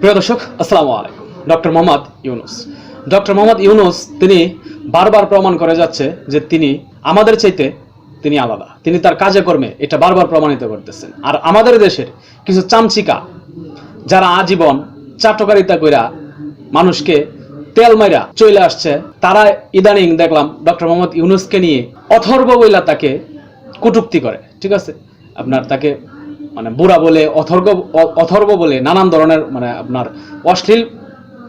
প্রিয় দর্শক, আসসালামু আলাইকুম। ডক্টর মোহাম্মদ ইউনুস। ডক্টর মোহাম্মদ ইউনুস, তিনি বারবার প্রমাণ করে যাচ্ছে যে তিনি আমাদের চাইতে তিনি আলাদা। তিনি তার কাজে কর্মে এটা বারবার প্রমাণিত করতেছেন। আর আমাদের দেশের কিছু চামচিকা যারা আজীবন চাটকারিতা কইরা মানুষকে তেল মাইরা চলে আসছে, তারা ইদানিং দেখলাম ডক্টর মোহাম্মদ ইউনুসকে নিয়ে অথর্ব বইলা তাকে কটুক্তি করে। ঠিক আছে? আপনার তাকে মানে বুড়া বলে অথর্ব অ- অথর্ব বলে নানান ধরনের মানে আপনার অশ্লীল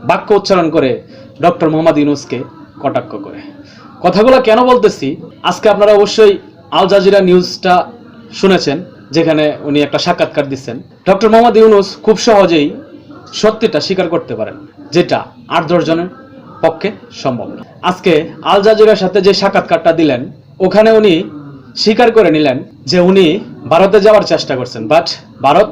বাক্য উচ্চারণ করে ডক্টর মোহাম্মদ ইউনুসকে কটাক্ষ করে। কথাগুলো কেন বলতেছি? আজকে আপনারা অবশ্যই আল জাজিরা নিউজটা শুনেছেন, যেখানে উনি একটা সাক্ষাৎকার দিচ্ছেন। ডক্টর মোহাম্মদ ইউনুস খুব সহজেই সত্যিটা স্বীকার করতে পারেন, যেটা আট দশজনের পক্ষে সম্ভব না। আজকে আল জাজিরার সাথে যে সাক্ষাৎকারটা দিলেন, ওখানে উনি স্বীকার করে নিলেন যে উনি ভারতে যাওয়ার চেষ্টা করছেন বাট ভারত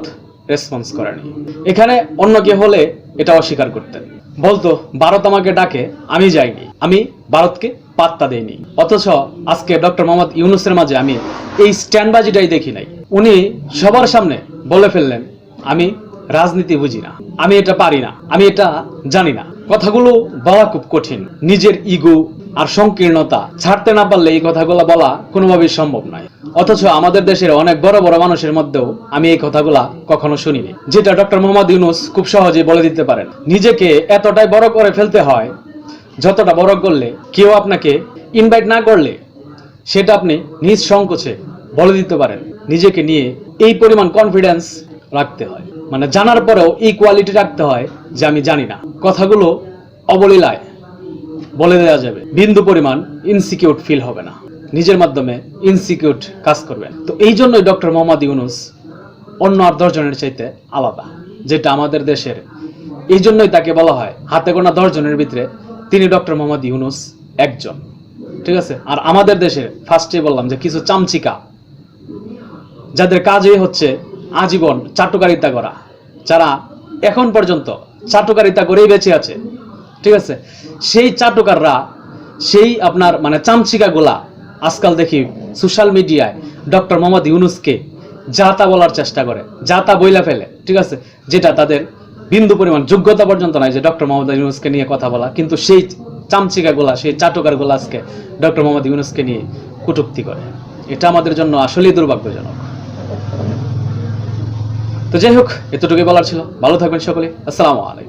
রেসপন্স করেনি। এখানে অন্য কে হলে এটা অস্বীকার করতেন। বলতো, ভারত আমাকে ডাকে, আমি যাইনি। আমি ভারতকে পাত্তা দেইনি। অথচ আজকে ডক্টর মোহাম্মদ ইউনুসের মাঝে আমি এই স্ট্যান্ডবাজিটাই দেখি নাই। উনি সবার সামনে বলে ফেললেন, আমি রাজনীতি বুঝি না। আমি এটা পারি না। আমি এটা জানি না। কথাগুলো বলা খুব কঠিন। নিজের ইগো আর সংকীর্ণতা ছাড়তে না পারলে এই কথাগুলো বলা কোনোভাবেই সম্ভব নয়। অথচ আমাদের দেশের অনেক বড় বড় মানুষের মধ্যেও আমি এই কথাগুলা কখনো শুনিনি, যেটা ডক্টর মোহাম্মদ ইউনুস খুব সহজেই বলে দিতে পারেন। নিজেকে এতটাই বড় করে ফেলতে হয়, যতটা বড় করলে কেউ আপনাকে ইনভাইট না করলে সেটা আপনি নিজ সংকোচে বলে দিতে পারেন। নিজেকে নিয়ে এই পরিমাণ কনফিডেন্স রাখতে হয়। মানে জানার পরেও এই কোয়ালিটি রাখতে হয়, যে আমি জানি না। কথাগুলো অবলীলায় বলে দেওয়া যাবে, বিন্দু পরিমাণ ইনসিকিউট ফিল হবে না। নিজের মাধ্যমে ইনসিকিউট কাজ করবেন। তো এই জন্যই ডক্টর মোহাম্মদ ইউনুস অন্য আর দশজনের চাইতে আলাদা, যেটা আমাদের দেশের, এই জন্যই তাকে বলা হয় হাতে গোনা দশজনের ভিতরে তিনি ডক্টর মোহাম্মদ ইউনুস একজন। ঠিক আছে? আর আমাদের দেশের ফার্স্টে বললাম যে কিছু চামচিকা, যাদের কাজই হচ্ছে আজীবন চাটুকারিতা করা, যারা এখন পর্যন্ত চাটুকারিতা করেই বেঁচে আছে ঠিক আছে? সেই চাটুকাররা, সেই আপনার মানে চামচিকাগুলা আজকাল দেখি সোশ্যাল মিডিয়ায় ডক্টর মোহাম্মদ ইউনুসকে যা তা বলার চেষ্টা করে যা তা বইলা ফেলে, ঠিক আছে? যেটা তাদের বিন্দু পরিমাণ যোগ্যতা পর্যন্ত নাই যে ডক্টর মোহাম্মদ ইউনুসকে নিয়ে কথা বলা, কিন্তু সেই চামচিকাগুলা, সেই চাটুকারগুলা আজকে ডক্টর মোহাম্মদ ইউনুসকে নিয়ে কটূক্তি করে। এটা আমাদের জন্য আসলেই দুর্ভাগ্যজনক। তো যাই হোক, এতটুকুই বলার ছিল। ভালো থাকবেন সকলে। আসসালামু আলাইকুম।